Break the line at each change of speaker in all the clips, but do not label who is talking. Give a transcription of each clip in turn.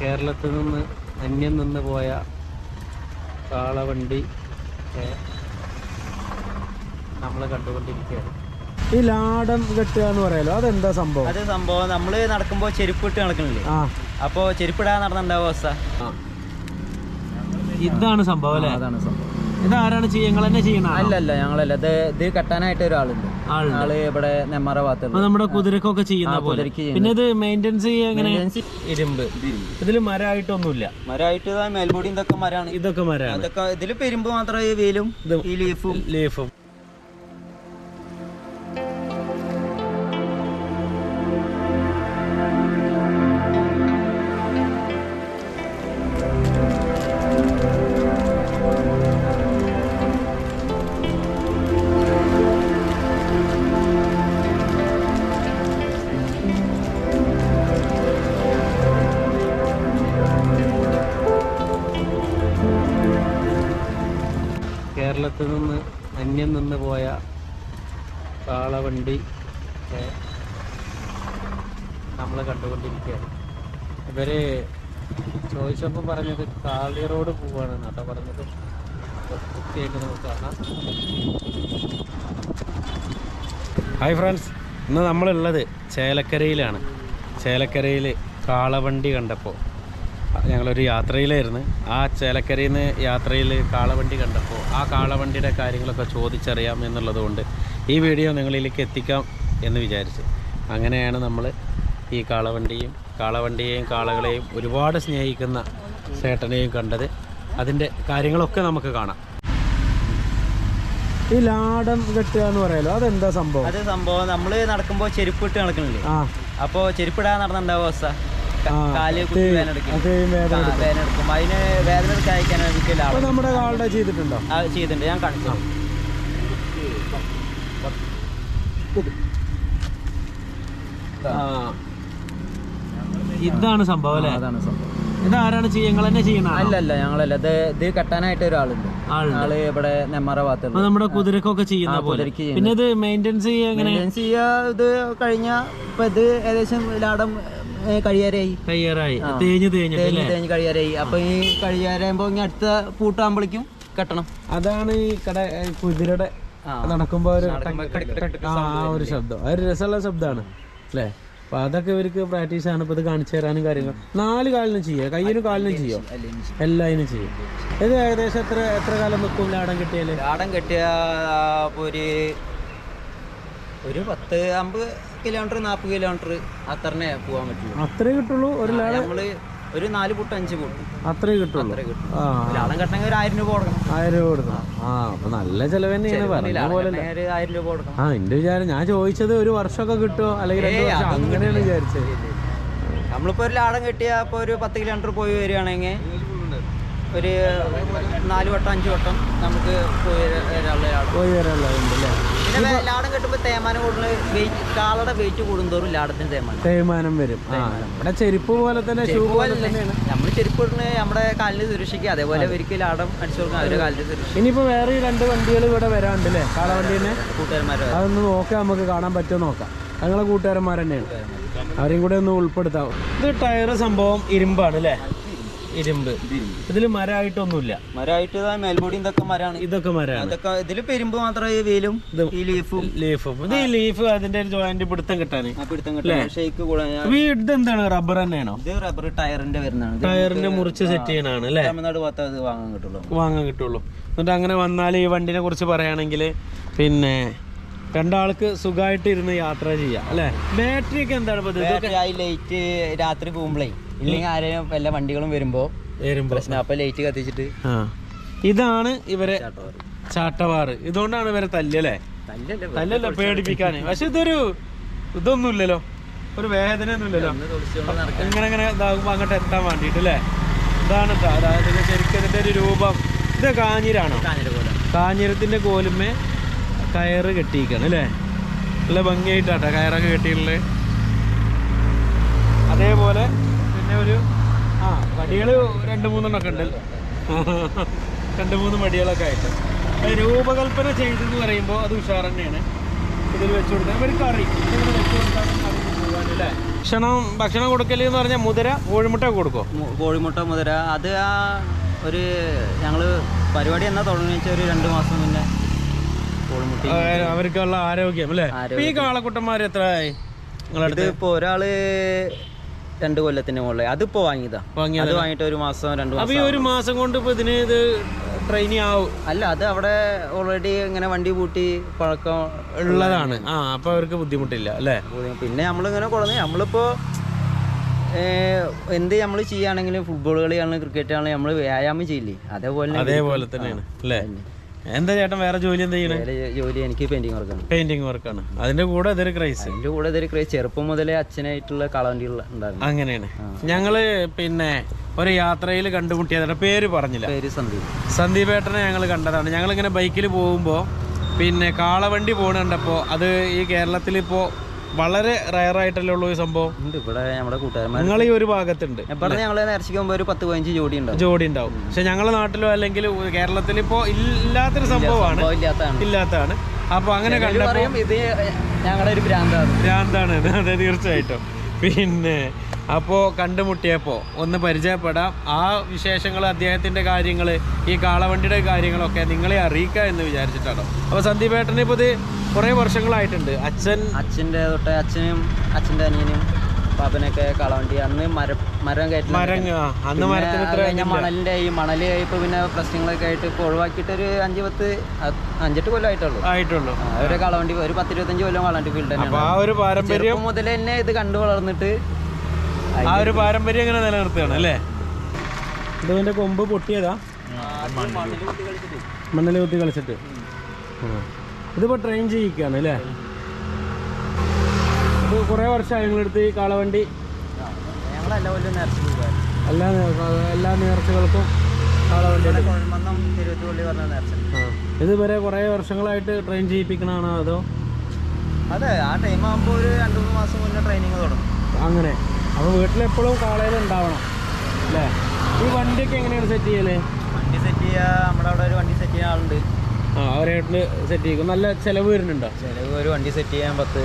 കേരളത്തിൽ നിന്ന് അന്യം നിന്ന് പോയ കാളവണ്ടി നമ്മൾ കണ്ടുകൊണ്ടിരിക്കുകയാണ്. ഈ ലാടം കെട്ടുക എന്ന് പറയാലോ അതെന്താ സംഭവം?
അത് സംഭവം നമ്മൾ നടക്കുമ്പോ ചെരുപ്പ് ഇട്ട് നടക്കണില്ലേ?
അപ്പോ
അപ്പൊ ചെരുപ്പിടാൻ നടന്നുണ്ടാവും അവസ്ഥ?
ഇതാണ് സംഭവം അല്ലേ?
അതാണ് സംഭവം.
ഇതാരാണ് ചെയ്യുക നിങ്ങൾ തന്നെ ചെയ്യണ
അല്ലല്ല ഞങ്ങളല്ല. ഇത് ഇത് കെട്ടാനായിട്ട് ഒരാളുണ്ട്. ആൾ ഇവിടെ നെമ്മറ ഭാഗത്തുള്ള.
നമ്മുടെ കുതിരക്കൊക്കെ ചെയ്യുന്ന പോലെ. പിന്നെ ഇത് മെയിന്റെനൻസ് ചെയ്യുക എങ്ങനെ? ഇരുമ്പ്. ഇതിൽ മരമായിട്ടൊന്നുമില്ല
മരമായിട്ട് മേൽബോഡി ഇതൊക്കെ മരമാണ്
ഇതൊക്കെ മരമാണ്
ഇതൊക്കെ ഇതിൽ പെരുമ്പ് മാത്രമേ വെയിലും ഈ ലീഫും
ലീഫും ഇവർ ചോദിച്ചപ്പോൾ പറഞ്ഞത് കാളി റോഡ് പോവാണ്. കേട്ടോ പറഞ്ഞത് ഹായ് ഫ്രണ്ട്സ് ഇന്ന് നമ്മളുള്ളത് ചേലക്കരയിലാണ്. ചേലക്കരയിൽ കാളവണ്ടി കണ്ടപ്പോൾ ഞങ്ങളൊരു യാത്രയിലായിരുന്നു. ആ ചേലക്കരയിൽ നിന്ന് യാത്രയിൽ കാളവണ്ടി കണ്ടപ്പോൾ ആ കാളവണ്ടിയുടെ കാര്യങ്ങളൊക്കെ ചോദിച്ചറിയാം എന്നുള്ളതുകൊണ്ട് ഈ വീഡിയോ നിങ്ങളിലേക്ക് എത്തിക്കാം എന്ന് വിചാരിച്ച്. അങ്ങനെയാണ് നമ്മൾ ഈ കാളവണ്ടിയും കാളവണ്ടിയെയും കാളകളെയും ഒരുപാട് സ്നേഹിക്കുന്ന ചേട്ടനെയും കണ്ടത്. അതിന്റെ കാര്യങ്ങളൊക്കെ നമുക്ക് കാണാം. ഈ ലാടം കെട്ടുക എന്ന് പറയാലോ? അതെന്താ സംഭവം?
അത് സംഭവം നമ്മൾ നടക്കുമ്പോൾ ചെരുപ്പ് ഇട്ട് നടക്കണില്ലേ?
അപ്പോൾ
അപ്പൊ ചെരുപ്പിടാൻ നടന്നുണ്ടാവും അവസ്ഥ.
കാൽ
വേദനെടുക്കും
അത് വേദന
എടുക്കും. അതിന് വേദന എടുക്കാൻ വേണ്ടിയിട്ട്
നമ്മുടെ കാളുടെ ചെയ്തിട്ടുണ്ടോ?
ആ ചെയ്തിട്ടുണ്ട്. ഞാൻ കാണിച്ചു.
ആ. ഇതാണ് സംഭവം അല്ലേ?
അതാണ് സംഭവം.
ഇതാരാണ് ഞങ്ങൾ തന്നെ ചെയ്യണ
അല്ലല്ല ഞങ്ങളല്ല. ഇത് ഇത് കെട്ടാനായിട്ട് ഒരാളുണ്ട്. ആൾ ഇവിടെ നെമ്മറ
ഭാഗത്ത്
ഭാഗത്തുള്ള
നമ്മുടെ കുതിരക്കൊക്കെ ചെയ്യുന്ന പോലെ. പിന്നെ ഇത് ചെയ്യുക എങ്ങനെ?
ചെയ്യാ ഇത് കഴിഞ്ഞ ഇപ്പൊ ഇത് ഏകദേശം ലാടം ഏ, കഴിയാറായി.
തേഞ്ഞ്
തേഞ്ഞ് തേഞ്ഞ് കഴിയാറായി. അപ്പൊ ഈ കഴിയാറാകുമ്പോ ഇനി അടുത്ത പൂട്ടാകുമ്പോഴേക്കും കെട്ടണം.
അതാണ് ഈ കട കുതിരയുടെ. നടക്കുമ്പോ ഒരു ആ ഒരു ശബ്ദം. ആ ഒരു രസമുള്ള ശബ്ദമാണ്. അല്ലേ? അപ്പൊ അതൊക്കെ ഇവർക്ക് പ്രാക്ടീസ് ആണ്. ഇപ്പൊ ഇത് കാണിച്ചു തരാനും കാര്യങ്ങൾ നാല് കാലിനും ചെയ്യുക കയ്യിനും കാലിനും ചെയ്യോ? എല്ലാതിനും ചെയ്യും? ഇത് ഏകദേശം എത്ര എത്ര കാലം നിൽക്കും ലാടം കിട്ടിയാൽ?
ലാടം കിട്ടിയ ഒരു ഒരു പത്ത് അമ്പത് കിലോമീറ്റർ നാൽപ്പത് കിലോമീറ്റർ അത്രനെ പോവാൻ പറ്റുള്ളൂ.
അത്രേ കിട്ടുള്ളൂ? ഒരു ലാടം?
നമ്മൾ ഒരു നാല് പൂട്ട് അഞ്ച് പൂട്ട്.
അത്രേ കിട്ടുള്ളൂ.
കെട്ടണമെങ്കിൽ ഒരു ആയിരം രൂപ കൊടുക്കണം.
ആയിരം രൂപ കൊടുക്കണം. ആ അപ്പൊ നല്ല ചെലവ് തന്നെയാണ്. പറഞ്ഞ പോലെ
ആയിരം രൂപ കൊടുക്കണം.
ആ എന്റെ വിചാരം ഞാൻ ചോദിച്ചത് ഒരു വർഷമൊക്കെ കിട്ടുമോ അല്ലെങ്കിൽ അങ്ങനെയാണ് വിചാരിച്ചത്.
നമ്മളിപ്പോ ഒരു ലാടം കെട്ടിയാ ഇപ്പൊ ഒരു പത്ത് കിലോമീറ്റർ പോയി വരികയാണെങ്കിൽ ഒരു നാല് വട്ടം അഞ്ച് വട്ടം നമുക്ക് പോയി വരാനുള്ള ലാടം
പോയി വരാനുള്ളതുണ്ട് അല്ലേ
പിന്നെ ലാടം കെട്ടുമ്പോൾ തേമാനം കൂടുതൽ വെയിറ്റ് കാളയുടെ വെയിറ്റ് കൂടുന്തോറും ലാടത്തിന് തേമാനം
തേമാനം വരും. നമ്മുടെ ചെരുപ്പ് പോലെ തന്നെ ഷൂ പോലെ തന്നെയാണ്.
നമ്മൾ ചെരുപ്പ് ഇടുന്നത് നമ്മുടെ കാലിന് സുരക്ഷിക്കുക അതേപോലെ ഒരിക്കൽ ലാടം അടിച്ചു കൊടുക്കണം അവരുടെ കാലിന്
വേറെ ഈ രണ്ട് വണ്ടികൾ ഇവിടെ വരാനുണ്ട് അല്ലേ കാളവണ്ടി തന്നെ?
കൂട്ടുകാരന്മാരെ
അതൊന്ന് നോക്കാം നമുക്ക് കാണാൻ പറ്റുമോ നോക്കാം. ഞങ്ങളെ കൂട്ടുകാരന്മാർ തന്നെയാണ്. അവരെയും കൂടെ ഒന്ന് ഉൾപ്പെടുത്താവും ഇത് ടയർ സംഭവം ഇരുമ്പാണ് അല്ലേ? ഇരുമ്പ്. ഇതിൽ മരമായിട്ടൊന്നുമില്ല
മരമായിട്ട് മേൽബോഡി ഇതൊക്കെ മരമാണ്
ഇതൊക്കെ മരമാണ്
ഇതൊക്കെ ഇതിൽ പെരുമ്പ് മാത്രമേ വെയിലും ഈ ലീഫും.
ലീഫും. ഇത് ഈ ലീഫ് അതിന്റെ ഒരു ജോയിന്റ് പിടുത്തം കിട്ടാൻ
പിടുത്തം കിട്ടും ഷെയ്ക്ക്
കൂടാൻ എന്താണ്? റബ്ബർ തന്നെയാണോ?
ഇത് റബ്ബർ ടയറിന്റെ വരുന്നതാണ്.
ടയറിന്റെ മുറിച്ച് സെറ്റ് ചെയ്യണാണ് അല്ലേ?
തമിഴ്നാട് ഭാഗത്ത് അത് വാങ്ങാൻ കിട്ടുള്ളൂ.
വാങ്ങാൻ കിട്ടുള്ളൂ. എന്നിട്ട് അങ്ങനെ വന്നാൽ ഈ വണ്ടിനെ കുറിച്ച് പറയുകയാണെങ്കിൽ പിന്നെ രണ്ടാൾക്ക് സുഖമായിട്ട് ഇരുന്ന് യാത്ര ചെയ്യാം അല്ലേ? ബാറ്ററി ഒക്കെ എന്താണ്
ലൈറ്റ് രാത്രി പോകുമ്പോഴേ ഇല്ലെങ്കിൽ ആരെയും എല്ലാ വണ്ടികളും വരുമ്പോ പ്രശ്നം. അപ്പൊ ലൈറ്റ് കത്തിച്ചിട്ട്
ഇതാണ് ഇവരെ ചാട്ടവാറ്. ഇതുകൊണ്ടാണ് ഇവരെ തല്ലല്ലേ
തല്ലല്ലേ
പേടിപ്പിക്കാൻ പക്ഷെ ഇതൊരു ഇതൊന്നുമില്ലല്ലോ. ഒരു വേദന ഒന്നുമില്ലല്ലോ ഇങ്ങനെ ഇങ്ങനെ ഇതാകുമ്പോ അങ്ങോട്ട് എത്താൻ വേണ്ടിട്ട് അല്ലേ? ഇതാണ്. അതായത് ശരിക്കും ഇതിന്റെ ഒരു രൂപം. ഇത് കാഞ്ഞിരാണോ? കാഞ്ഞിരത്തിന്റെ കോലുമേ കയറ് കെട്ടിയിരിക്കണം അല്ലേ? നല്ല ഭംഗിയായിട്ടാട്ടോ കയറൊക്കെ കെട്ടിയിട്ടുള്ളത്. അതേപോലെ പിന്നെ ഒരു ആ വടികൾ രണ്ട് മൂന്നെണ്ണമൊക്കെ ഉണ്ട്. രണ്ട് മൂന്ന് വടികളൊക്കെ ആയിട്ട്. രൂപകൽപ്പന ചെയ്തെന്ന് പറയുമ്പോൾ അത് ഉഷാർ തന്നെയാണ്. ഇതിൽ വെച്ച് ഒരു കറി. ഭക്ഷണം ഭക്ഷണം കൊടുക്കൽ എന്ന് പറഞ്ഞാൽ മുതിര കോഴിമുട്ട കൊടുക്കോ
കോഴിമുട്ട മുതിര. അത് ആ ഒരു ഞങ്ങൾ പരിപാടി എന്നാ വെച്ചാൽ ഒരു രണ്ട് മാസം മുന്നേ
അവർക്കുള്ള ആരോഗ്യം അല്ലേ? ഈ കാളക്കുട്ടന്മാർ എത്രയായി നിങ്ങളടുത്ത്?
ഇപ്പോൾ ഒരാൾ രണ്ട് കൊല്ലത്തിന് മുകളിൽ അതിപ്പോ വാങ്ങിയതാ.
വാങ്ങി
അത് വാങ്ങിയിട്ട് ഒരു മാസം രണ്ടു മാസം
ഒരു മാസം കൊണ്ട് ഇപ്പൊ ഇതിന് ഇത് ട്രെയിനിങ് ആവും.
അല്ല അത് അവിടെ ഓൾറെഡി ഇങ്ങനെ വണ്ടി പൂട്ടി പഴക്കം
ഉള്ളതാണ്. ആ അപ്പൊ അവർക്ക് ബുദ്ധിമുട്ടില്ല അല്ലേ?
പിന്നെ നമ്മളിങ്ങനെ കൊടുന്ന് നമ്മളിപ്പോ എന്ത് നമ്മൾ ചെയ്യുകയാണെങ്കിലും ഫുട്ബോൾ കളിയാണെങ്കിലും ക്രിക്കറ്റ് ആണെങ്കിലും നമ്മൾ വ്യായാമം ചെയ്യില്ലേ? അതേപോലെ
അതേപോലെ തന്നെയാണ് അല്ലേ? എന്താ ചേട്ടൻ വേറെ ജോലി എന്താ ചെയ്യണേ?
ജോലി എനിക്ക് പെയിന്റിംഗ് വർക്കാണ്
പെയിന്റിംഗ് വർക്കാണ് അതിന്റെ കൂടെ ഇതൊരു ക്രൈസ്
അതിന്റെ കൂടെ ഇതൊരു ക്രൈസ് ചെറുപ്പം മുതലേ അച്ഛനായിട്ടുള്ള കളവണ്ടികൾ ഉണ്ടായിരുന്നു.
അങ്ങനെയാണ്. ഞങ്ങൾ പിന്നെ ഒരു യാത്രയിൽ കണ്ടുമുട്ടിയതാണ് പേര് പറഞ്ഞില്ല.
പേര് സന്ദീപ്.
സന്ദീപ് ഏട്ടനെ ഞങ്ങൾ കണ്ടതാണ്. ഞങ്ങൾ ഇങ്ങനെ ബൈക്കിൽ പോകുമ്പോൾ പിന്നെ കാളവണ്ടി പോകണ കണ്ടപ്പോൾ അത് ഈ കേരളത്തിൽ ഇപ്പോൾ വളരെ റയറായിട്ടല്ലേ ഉള്ളൂ ഈ സംഭവം.
ഉണ്ട് ഇവിടെ നമ്മുടെ കൂട്ടുകാരന്മാർ
നിങ്ങൾ ഈ ഒരു ഭാഗത്തുണ്ട്.
ഇവിടെ ഞങ്ങൾ നേർച്ചയ്ക്ക് ഒരു പത്ത് പതിനഞ്ച് ജോഡി ഉണ്ടാവും.
ജോഡി ഉണ്ടാവും. പക്ഷെ ഞങ്ങളുടെ നാട്ടിലോ അല്ലെങ്കിൽ കേരളത്തിൽ ഇപ്പോൾ ഇല്ലാത്തൊരു സംഭവമാണ്.
സംഭവം ഇല്ലാത്തതാണ്.
അപ്പൊ അപ്പോൾ അങ്ങനെ കണ്ടപ്പോൾ
ഇത് ഞങ്ങളുടെ ഒരു ഭ്രാന്താണ്.
ഭ്രാന്താണ്. അതെ തീർച്ചയായിട്ടും. പിന്നെ അപ്പോൾ കണ്ടുമുട്ടിയപ്പോൾ ഒന്ന് പരിചയപ്പെടാം. ആ വിശേഷങ്ങൾ അദ്ദേഹത്തിന്റെ കാര്യങ്ങൾ ഈ കാളവണ്ടിയുടെ കാര്യങ്ങളൊക്കെ നിങ്ങളെ അറിയിക്കുക എന്ന് വിചാരിച്ചിട്ടാണ്. അപ്പോൾ സന്ദീപ് ഏട്ടന് ഇപ്പോൾ ഇത് കുറേ വർഷങ്ങളായിട്ടുണ്ട്. അച്ഛൻ
അച്ഛന്റെ തൊട്ട് അച്ഛനും അച്ഛന്റെ അനിയനും പാപ്പനൊക്കെ കാളവണ്ടി. അന്ന് മരം മരം കയറ്റി
മരം അന്ന് മരത്തിന് ഇത്ര
കഴിഞ്ഞ മണലിന്റെ ഈ മണൽ ഇപ്പോൾ പിന്നെ പ്രശ്നങ്ങളൊക്കെ ആയിട്ട് ഇപ്പോൾ ഒഴിവാക്കിയിട്ട് ഒരു അഞ്ച് പത്ത് അഞ്ചെട്ട് കൊല്ലം
ആയിട്ടുള്ളൂ.
ആയിട്ടുള്ളൂ. ഒരു കാളവണ്ടി ഒരു പത്തിരുപത്തഞ്ച് കൊല്ലം കാളവണ്ടി ഫീൽഡ് തന്നെയാണ്.
ആ ഒരു പാരമ്പര്യം
മുതൽ തന്നെ ഇത് കണ്ടു വളർന്നിട്ട്
ആ ഒരു പാരമ്പര്യം ഇങ്ങനെ നിലനിർത്തുകയാണ് അല്ലേ? ഇതിന്റെ കൊമ്പ് പൊട്ടിയതാ. മണ്ണിൽ കുത്തി കളിച്ചിട്ട്. ഇതിപ്പോ ട്രെയിൻ ചെയ്യിക്കാണ് അല്ലേ? ഇത് കുറേ വർഷമായി നിങ്ങളെടുത്ത് ഈ കാളവണ്ടി. എല്ലാ എല്ലാ നേർച്ചകൾക്കും കാളവണ്ടി ഇതുവരെ കുറേ വർഷങ്ങളായിട്ട് ട്രെയിൻ ചെയ്യിപ്പിക്കണതാണോ അതോ?
അതെ ആ ടൈം ആകുമ്പോൾ ഒരു രണ്ടു മൂന്ന് മാസം മുന്നേ ട്രെയിനിങ് തുടങ്ങും.
അങ്ങനെ. അപ്പോൾ വീട്ടിലെപ്പോഴും കാളയിൽ ഉണ്ടാവണം അല്ലേ ഈ വണ്ടിയൊക്കെ എങ്ങനെയാണ് സെറ്റ് ചെയ്യൽ?
വണ്ടി സെറ്റ് ചെയ്യാ നമ്മുടെ അവിടെ ഒരു വണ്ടി സെറ്റ് ചെയ്യാൻ ആളുണ്ട്.
ആ അവരായിട്ട് സെറ്റ് ചെയ്യും നല്ല ചിലവ് വരുന്നുണ്ടോ?
ചിലവ് ഒരു വണ്ടി സെറ്റ് ചെയ്യാൻ പത്ത്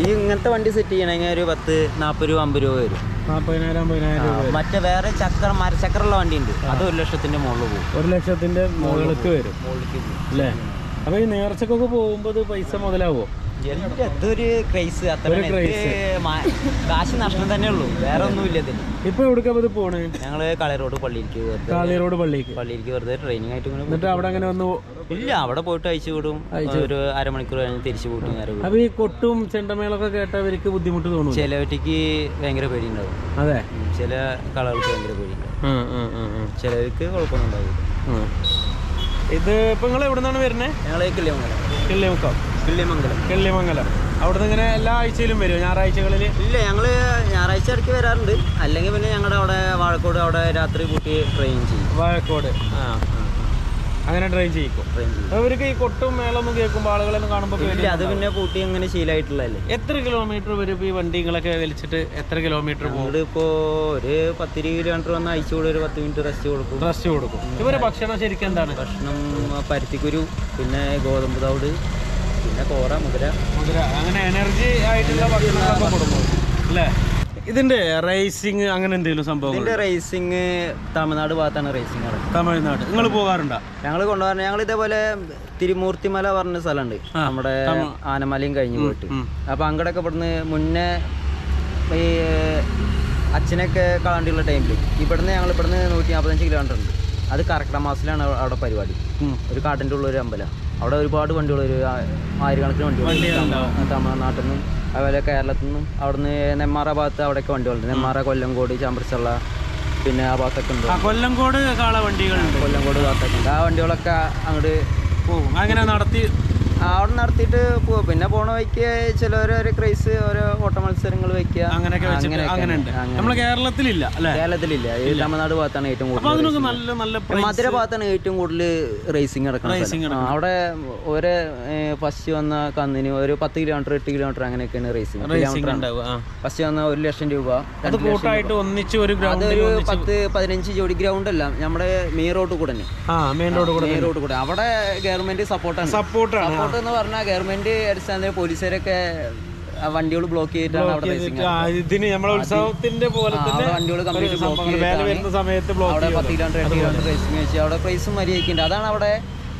ഈ ഇങ്ങനത്തെ വണ്ടി സെറ്റ് ചെയ്യണമെങ്കിൽ ഒരു പത്ത് നാൽപ്പത് രൂപ അമ്പത് രൂപ വരും.
നാൽപ്പതിനായിരം അമ്പതിനായിരം രൂപ.
മറ്റേ വേറെ ചക്ര മരച്ചക്രമുള്ള വണ്ടി ഉണ്ട് അത് ഒരു ലക്ഷത്തിന്റെ മുകളിൽ പോകും.
ഒരു ലക്ഷത്തിന്റെ മുകളിലേക്ക് വരും.
മുകളിലേക്ക് പോകും.
അല്ലേ അപ്പൊ ഈ നേർച്ചക്കൊക്കെ പോകുമ്പോൾ പൈസ മുതലാവോ?
ഇതൊരു ക്രൈസ് അത്ര
ഒരു
നഷ്ടം തന്നെ ഉള്ളൂ. വേറെ ഒന്നുമില്ല ഇതിന്.
ഇപ്പൊ ഇത് പോണ്?
ഞങ്ങൾ കളി റോഡ് പള്ളിയിലേക്ക് വെറുതെ
പള്ളിക്ക്
പള്ളിയിലേക്ക്. വെറുതെ ട്രെയിനിങ് ആയിട്ട്
എന്നിട്ട് അവിടെ അങ്ങനെ വന്നു
ഇല്ല അവിടെ പോയിട്ട് അയച്ചു വിടും. ഒരു അരമണിക്കൂർ കഴിഞ്ഞ് തിരിച്ചു പോയിട്ട് വിടും
അപ്പൊ ഈ കൊട്ടും ചെണ്ടമേളൊക്കെ കേട്ടവർക്ക് ബുദ്ധിമുട്ട് തോന്നും
ചിലവറ്റിക്ക് ഭയങ്കര പേടിയുണ്ടാവും.
അതെ.
ചില കളകൾക്ക് ഭയങ്കര
പേടി ഉണ്ടാവും.
ചിലവർക്ക് കുഴപ്പമൊന്നും ഉണ്ടാവില്ല.
ഇത് ഇപ്പൊ നിങ്ങൾ എവിടെ നിന്നാണ് വരുന്നത്
ഞങ്ങൾ കിള്ളിമംഗലം
കിള്ളിമുക്കം
കിള്ളിമംഗലം.
കിള്ളിമംഗലം. അവിടുന്ന് ഇങ്ങനെ എല്ലാ ആഴ്ചയിലും വരും ഞായറാഴ്ചകളിൽ
ഇല്ല ഞങ്ങൾ ഞായറാഴ്ച ഇടയ്ക്ക് വരാറുണ്ട്. അല്ലെങ്കിൽ പിന്നെ ഞങ്ങളുടെ അവിടെ വാഴക്കോട് അവിടെ രാത്രി കൂട്ടി ട്രെയിൻ ചെയ്യും.
വാഴക്കോട്. ആ. അങ്ങനെ ട്രെയിൻ ചെയ്യിക്കും. അവർക്ക് ഈ കൊട്ടും മേളൊന്നും കേൾക്കുമ്പോൾ ആളുകളൊന്നും കാണുമ്പോൾ
ഇല്ല അത് പിന്നെ കൂട്ടി അങ്ങനെ ശീലമായിട്ടുള്ളതല്ലേ
എത്ര കിലോമീറ്റർ വരും ഈ വണ്ടികളൊക്കെ വലിച്ചിട്ട് എത്ര കിലോമീറ്റർ പോകും?
ഇപ്പോൾ ഒരു പത്തിരി കിലോമീറ്റർ വന്ന് അയച്ചു കൂടെ ഒരു പത്ത് മിനിറ്റ് റെസ്റ്റ് കൊടുക്കും.
റെസ്റ്റ് കൊടുക്കും. ഇവരെ ഭക്ഷണം ശരിക്കും എന്താണ്?
ഭക്ഷണം പരുത്തിക്കുരു പിന്നെ ഗോതമ്പ് തവിട് പിന്നെ കോറ മുതിര.
മുതിര. അങ്ങനെ എനർജി ആയിട്ടുള്ള ഭക്ഷണങ്ങളൊക്കെ കൊടുക്കും. അല്ലേ? ഇതിന്റെ റേസിംഗ് അങ്ങനെ എന്തെങ്കിലും സംഭവം
ഇതിന്റെ റേസിംഗ് തമിഴ്നാട് ഭാഗത്താണ് റേസിംഗ്
തമിഴ്നാട്. നിങ്ങൾ പോകാറുണ്ടോ?
ഞങ്ങൾ കൊണ്ടുപോകാറ് ഞങ്ങൾ ഇതേപോലെ തിരുമൂർത്തിമല പറഞ്ഞ സ്ഥലമുണ്ട്. നമ്മുടെ ആനമലയും കഴിഞ്ഞു പോയിട്ട്. അപ്പൊ അങ്ങടൊക്കെ ഇവിടുന്ന് മുന്നേ ഈ അച്ഛനൊക്കെ കളണ്ടിയുള്ള ടൈമിൽ ഇവിടുന്ന് ഞങ്ങൾ ഇവിടുന്ന് നൂറ്റി നാൽപ്പത്തഞ്ച് കിലോമീറ്റർ ഉണ്ട്. അത് കർക്കിടക മാസത്തിലാണ് അവിടെ പരിപാടി. ഒരു കാട്ടിന്റെ ഉള്ള ഒരു അമ്പലം. അവിടെ ഒരുപാട് വണ്ടികൾ ഒരു ആയിരക്കണക്കിന് വണ്ടികൾ. തമിഴ്നാട്ടിൽ നിന്നും അതുപോലെ കേരളത്തിൽ നിന്നും അവിടുന്ന് നെമ്മാറ ഭാഗത്ത് അവിടെയൊക്കെ വണ്ടികളുണ്ട്. നെമ്മാറ കൊല്ലംകോട് ചാമ്പ്രച്ചള്ള പിന്നെ ആ ഭാഗത്തൊക്കെ ഉണ്ട്.
കൊല്ലംകോട് കാള വണ്ടികളുണ്ട്.
കൊല്ലംകോട് ഭാഗത്തൊക്കെ ഉണ്ട്. ആ വണ്ടികളൊക്കെ അങ്ങോട്ട്
പോകും. അങ്ങനെ നടത്തി
അവിടെ നടത്തിയിട്ട് പോവുക പിന്നെ പോണ വഴിക്ക് ചിലവരൊരു ക്രൈസ് ഓരോ ഓട്ട മത്സരങ്ങൾ വെക്കുക
അങ്ങനെയൊക്കെ അങ്ങനെ. കേരളത്തിലില്ല
കേരളത്തിലില്ല. ഈ തമിഴ്നാട് ഭാഗത്താണ് ഏറ്റവും കൂടുതൽ മധുര ഭാഗത്താണ് ഏറ്റവും കൂടുതൽ റേസിംഗ് നടക്കുന്നത് അവിടെ ഒരു ഫസ്റ്റ് വന്ന കന്നിന് ഒരു പത്ത് കിലോമീറ്റർ എട്ട് കിലോമീറ്റർ അങ്ങനെയൊക്കെയാണ് റേസിംഗ് ഫസ്റ്റ് വന്ന ഒരു ലക്ഷം രൂപ
ഒന്നിച്ച് ഒരു
അതൊരു പത്ത് പതിനഞ്ച് ജോഡി ഗ്രൗണ്ട് അല്ല നമ്മുടെ മെയിൻ റോഡ് കൂടെ
ആ മെയിൻ റോഡ് കൂടെ
മെയിൻ റോഡ് കൂടെ. അവിടെ ഗവൺമെന്റ് സപ്പോർട്ടാണ്
സപ്പോർട്ടാണ്
സപ്പോർട്ട് എന്ന് പറഞ്ഞാൽ ഗവൺമെന്റ് അടിസ്ഥാനത്തിൽ പോലീസുകാരൊക്കെ വണ്ടികൾ ബ്ലോക്ക് ചെയ്തിട്ടാണ് അവിടെ റേസിംഗ്
ആ, ഇതിന് നമ്മളെ ഉത്സവത്തിന്റെ പോലെ തന്നെ
വണ്ടികൾ കംപ്ലീറ്റ് ബ്ലോക്ക്
വരുന്ന സമയത്ത്
അവിടെ പത്ത് കിലോമീറ്റർ എട്ട് കിലോമീറ്റർ റേസിംഗ് വെച്ച് അവിടെ പ്രൈസും മര്യാദയ്ക്കുണ്ട് അതാണ് അവിടെ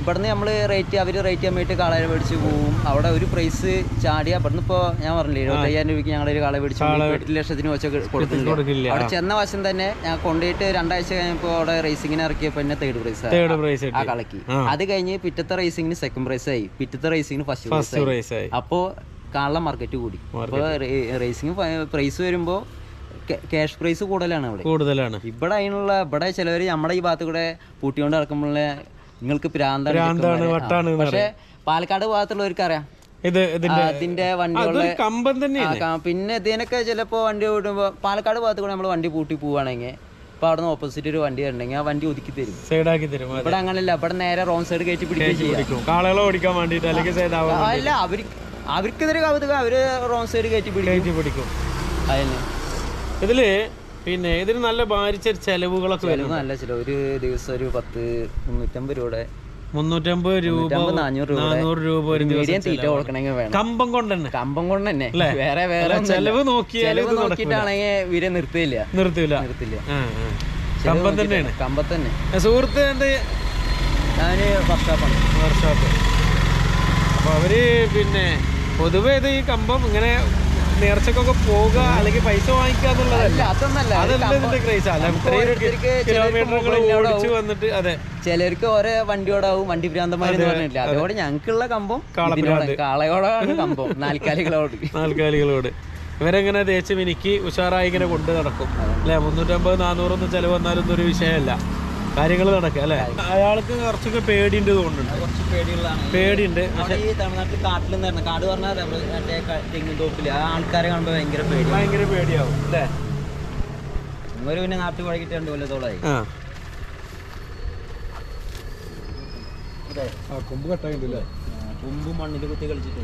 ഇവിടുന്ന് നമ്മൾ റേറ്റ് അവർ റേറ്റ് ചെയ്യാൻ വേണ്ടി കാളയെ മേടിച്ച് പോവും. അവിടെ ഒരു പ്രൈസ് ചാടിയ. ഇവിടുന്ന് ഇപ്പോൾ ഞാൻ പറഞ്ഞില്ലേ ഇരുപത്തയ്യായിരം രൂപയ്ക്ക് ഞങ്ങളൊരു കാളെ മേടിച്ച് പോയി എട്ട് ലക്ഷത്തിന് വെച്ച്
കൊടുക്കില്ല
അവിടെ ചെന്ന വശം തന്നെ ഞാൻ കൊണ്ടുപോയിട്ട് രണ്ടാഴ്ച കഴിഞ്ഞപ്പോൾ അവിടെ റേസിങ്ങിന് ഇറക്കിയപ്പോൾ എന്നെ തേർഡ് പ്രൈസ്
തേർഡ് പ്രൈസ്
ആ കളക്ക്. അത് കഴിഞ്ഞ് പിറ്റത്തെ റേസിങ്ങിന് സെക്കൻഡ് പ്രൈസ് ആയി. പിറ്റത്തെ റേസിങ്ങിന് ഫസ്റ്റ് പ്രൈസ്
ആയി.
അപ്പോൾ കാള മാർക്കറ്റ് കൂടി. അപ്പോൾ റേസിങ് പ്രൈസ് വരുമ്പോൾ ക്യാഷ് പ്രൈസ് കൂടുതലാണ് അവിടെ.
കൂടുതലാണ്.
ഇവിടെ അതിനുള്ള ഇവിടെ ചിലവർ നമ്മുടെ ഈ ഭാഗത്ത് കൂടെ പൂട്ടിക്കൊണ്ട് നടക്കുമ്പോഴേ നിങ്ങൾക്ക് പ്രാന്താണ്
ഭ്രാന്താണ്, വട്ടാണ്
പക്ഷേ പാലക്കാട് ഭാഗത്തുള്ളവർക്ക് അറിയാം.
ഇത് ഇതിന്റെ
വണ്ടികളുടെ ആ, പിന്നെ ഇതിനൊക്കെ ചിലപ്പോ വണ്ടി ഓടുമ്പോൾ പാലക്കാട് ഭാഗത്ത് കൂടെ നമ്മൾ വണ്ടി പൂട്ടി പോവാണെങ്കിൽ ഇപ്പൊ അവിടെ നിന്ന് ഓപ്പോസിറ്റ് ഒരു വണ്ടി ഉണ്ടെങ്കിൽ ആ വണ്ടി ഒതുക്കി തരും.
സൈഡാക്കി തരും.
ഇവിടെ അങ്ങനല്ല ഇവിടെ നേരെ റോങ് സൈഡ് കയറ്റി
പിടിക്കും. കാളകളെ ഓടിക്കാൻ വേണ്ടിട്ട് അല്ലെങ്കിൽ സൈഡാവാൻ
അല്ല അവർക്ക് അവർക്കിതൊരു കൗതുക അവർ റോങ് സൈഡ് കയറ്റി പിടിക്കും.
പിടിക്കും.
അതിന്
ഇതിൽ പിന്നെ ഇതിന് നല്ല ഭാരിച്ച ചെലവുകളൊക്കെ വരും
നല്ല ചിലവ്. ഒരു ദിവസം ഒരു പത്ത് മുന്നൂറ്റമ്പത് രൂപയുടെ
മുന്നൂറ്റമ്പത് രൂപ
നാനൂറ് രൂപ
ഒരു
തീറ്റ കൊടുക്കണമെങ്കിൽ വേണം.
കമ്പം കൊണ്ട് തന്നെ
കമ്പം കൊണ്ട് തന്നെ വേറെ വേറെ
ചെലവ്
ചെലവ്. നോക്കിയിട്ടാണെങ്കിൽ ഇവരെ നിർത്തില്ല നിർത്തില്ല നിർത്തില്ല
കമ്പം തന്നെയാണ്.
കമ്പം തന്നെ.
സുഹൃത്ത് എന്ത്?
ഞാൻ ഹാപ്പാണ്
വർക്ക്ഷോപ്പ് അപ്പൊ അവർ പിന്നെ പൊതുവെ ഇത് ഈ കമ്പം ഇങ്ങനെ നേർച്ചക്കൊക്കെ പോകുക അല്ലെങ്കിൽ പൈസ വാങ്ങിക്കുക എന്നുള്ളതല്ല. അതല്ല ഇതിന്റെ ക്രേസ് അല്ല കിലോമീറ്ററുകൾ ഓടിച്ചു വന്നിട്ട് അതെ.
ചിലർക്ക് ഓരോ വണ്ടിയോടാവും വണ്ടി ഭ്രാന്തന്മാരെന്ന് പറഞ്ഞില്ല അതോടെ ഞങ്ങൾക്കുള്ള കമ്പം കാളയോടാണ് കമ്പം. നാൽക്കാലികളോട്.
നാൽക്കാലികളോട്. ഇവരെങ്ങനെ തേച്ച് മിനിക്ക് ഉഷാറായി ഇങ്ങനെ കൊണ്ട് നടക്കും. അല്ലെ? മുന്നൂറ്റമ്പത് നാനൂറൊന്നും ചെലവ് വന്നാലൊന്നും ഒരു വിഷയമല്ല. കാര്യങ്ങൾ നടക്കുക അല്ലേ? അയാൾക്ക് കുറച്ചൊക്കെ പേടിയുണ്ട് തോന്നുന്നുണ്ട്.
കുറച്ച് പേടിയുള്ളതാണ്.
പേടിയുണ്ട്
ഈ തമിഴ്നാട്ടിൽ കാട്ടിൽ നിന്ന് കാട് പറഞ്ഞാൽ മറ്റേ തെങ്ങിൻ തോപ്പിൽ. ആ ആൾക്കാരെ കാണുമ്പോൾ ഭയങ്കര പേടി.
ഭയങ്കര പേടിയാവും അല്ലേ?
ഇവർ പിന്നെ നാട്ടിൽ വഴകിട്ട് രണ്ട് കൊല്ലത്തോളായി
കൊമ്പ് കട്ടായിട്ടില്ലേ
കൊമ്പും മണ്ണിൽ കുത്തി കളിച്ചിട്ട്.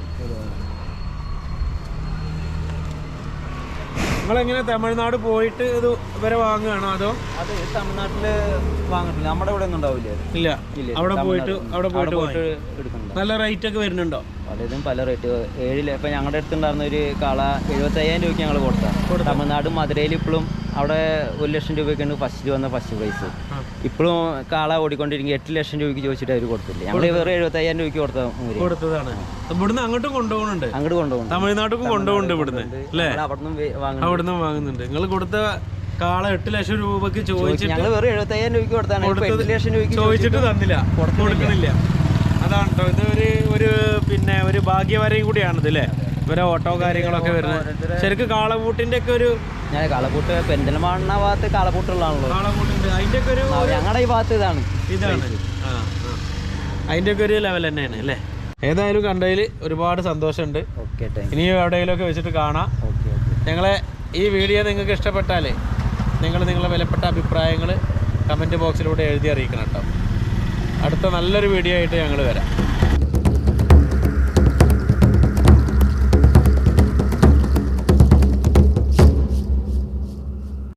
നിങ്ങളെങ്ങനെ തമിഴ്നാട് പോയിട്ട് ഇത് വരെ വാങ്ങുകയാണോ അതോ?
അത് തമിഴ്നാട്ടിൽ വാങ്ങിട്ടില്ല നമ്മുടെ ഇവിടെ ഒന്നും ഉണ്ടാവില്ല?
ഇല്ല.
ഇല്ല,
അവിടെ പോയിട്ട് അവിടെ പോയിട്ട്
പോയിട്ട്.
നല്ല റേറ്റ് ഒക്കെ വരുന്നുണ്ടോ?
പലതും പല റേറ്റ് ഏഴിൽ ഇപ്പൊ ഞങ്ങളുടെ അടുത്തുണ്ടായിരുന്ന ഒരു കാള എഴുപത്തയ്യായിരം രൂപയ്ക്ക് ഞങ്ങൾ കൊടുത്താൽ തമിഴ്നാട് മധുരയിൽ ഇപ്പോഴും അവിടെ ഒരു ലക്ഷം രൂപയ്ക്കാണ് ഫസ്റ്റ് വന്ന ഫസ്റ്റ് പ്രൈസ് ഇപ്പോഴും കാള ഓടിക്കൊണ്ടിരിക്കും എട്ട് ലക്ഷം രൂപയ്ക്ക് ചോദിച്ചിട്ട് അവർ കൊടുത്തില്ല? നമ്മൾ വേറെ എഴുപത്തയ്യായിരം രൂപയ്ക്ക് കൊടുത്ത
കൊടുത്തതാണ്. ഇവിടുന്ന് അങ്ങോട്ടും കൊണ്ടുപോകുന്നുണ്ട്.
അങ്ങോട്ട് കൊണ്ടുപോകും
തമിഴ്നാട്ടിലും കൊണ്ടുപോകുന്നുണ്ട് ഇവിടുന്ന്. അല്ലേ? അവിടുന്ന് വാങ്ങുന്നുണ്ട്. നിങ്ങൾ കൊടുത്ത കാള എട്ട് ലക്ഷം രൂപക്ക് ചോദിച്ചിട്ട്
ഞങ്ങൾ വെറും എഴുപത്തയ്യായിരം രൂപയ്ക്ക് കൊടുത്താണ് എട്ട് ലക്ഷം രൂപയ്ക്ക്
ചോദിച്ചിട്ട് തന്നില്ല. കൊടുക്കുന്നില്ല. അതാണ് കേട്ടോ ഇത് ഒരു ഒരു പിന്നെ ഒരു ഭാഗ്യവരെയും കൂടിയാണിത് അല്ലേ? ഇവരെ ഓട്ടോ കാര്യങ്ങളൊക്കെ വരുന്നത്. ശരിക്കും കാളപൂട്ടിന്റെ ഒക്കെ ഒരു
ഞാൻ കാളപൂട്ട് പെരിന്തൽമണ്ണ ഭാഗത്ത്
കാളപൂട്ടുള്ളതാണല്ലോ അതിന്റെ ഒക്കെ ഒരു
ഞങ്ങളുടെ ഈ ഭാഗത്ത് ഇതാണ്.
ഇതാണ്. അതിന്റെ ഒക്കെ ഒരു ലെവൽ തന്നെയാണ് അല്ലേ? ഏതായാലും കണ്ടതിൽ ഒരുപാട് സന്തോഷമുണ്ട്.
ഇനി എവിടെയെങ്കിലും
ഇനിയും എവിടെയെങ്കിലുമൊക്കെ വെച്ചിട്ട് കാണാം. ഞങ്ങളെ ഈ വീഡിയോ നിങ്ങൾക്ക് ഇഷ്ടപ്പെട്ടാലേ നിങ്ങൾ നിങ്ങളെ വിലപ്പെട്ട അഭിപ്രായങ്ങൾ കമന്റ് ബോക്സിലൂടെ എഴുതി അറിയിക്കണം കേട്ടോ. അടുത്ത നല്ലൊരു വീഡിയോ ആയിട്ട് ഞങ്ങൾ വരാം.